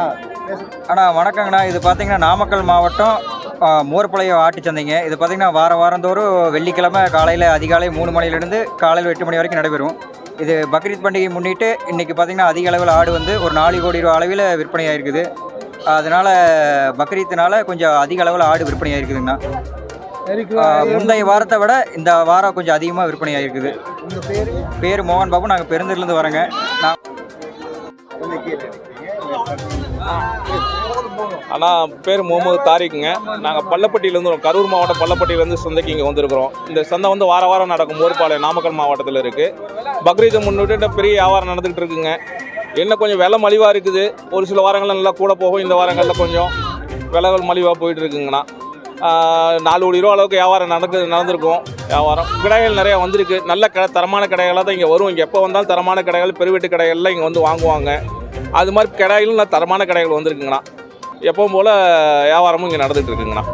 அண்ணா வணக்கங்கண்ணா. இது பார்த்தீங்கன்னா நாமக்கல் மாவட்டம் மோர்பாளையம் ஆட்டுச் சந்தைங்க. இது பார்த்தீங்கன்னா வார வாரந்தோறும் வெள்ளிக்கிழமை காலையில் அதிகாலை மூணு மணிலேருந்து காலையில் எட்டு மணி வரைக்கும் நடைபெறும். இது பக்ரீத் பண்டிகை முன்னிட்டு இன்றைக்கி பார்த்தீங்கன்னா அதிக அளவில் ஆடு வந்து ஒரு நாலு கோடி ரூபா அளவில் விற்பனையாக இருக்குது அதனால் பக்ரீத்தினால கொஞ்சம் அதிக அளவில் ஆடு விற்பனையாக இருக்குதுங்கண்ணா முந்தைய வாரத்தை விட இந்த வாரம் கொஞ்சம் அதிகமாக விற்பனையாக இருக்குது பேர்? மோகன் பாபு. நாங்கள் பெருந்தூர்லேருந்து வரேங்க. நான் அண்ணா பேர் முகமது தாரிக்குங்க. நாங்கள் பள்ளப்பட்டியிலேருந்து வரோம். கரூர் மாவட்டம் பள்ளப்பட்டியிலேருந்து சந்தைக்கு இங்கே வந்திருக்கிறோம். இந்த சந்தை வந்து வார வாரம் நடக்கும். மோர்பாளையம் நாமக்கல் மாவட்டத்தில் இருக்குது பக்ரீத்தை முன்னிட்டு பெரிய வியாபாரம் நடந்துகிட்டு இருக்குங்க. என்ன கொஞ்சம் விலை மலிவாக இருக்குது. ஒரு சில வாரங்களில் நல்லா கூட போகும். இந்த வாரங்களில் கொஞ்சம் விலைகள் மலிவாக போயிட்டு இருக்குங்கண்ணா. நாலு கோடி ரூபா அளவுக்கு வியாபாரம் நடக்கு நடந்திருக்கும். வியாபாரம். கடைகள் நிறையா வந்திருக்கு. நல்ல கடை தரமான கடைகளாக தான் இங்கே வரும். இங்கே எப்போ வந்தாலும் தரமான கடைகள் பெருவீட்டு கடைகள்லாம் இங்கே வந்து வாங்குவாங்க. அது மாதிரி கடைகளும் நான் தரமான கடைகள் வந்திருக்குங்கண்ணா. எப்பவும் போல் வியாபாரமும் இங்கே நடந்துகிட்டு இருக்குங்கண்ணா.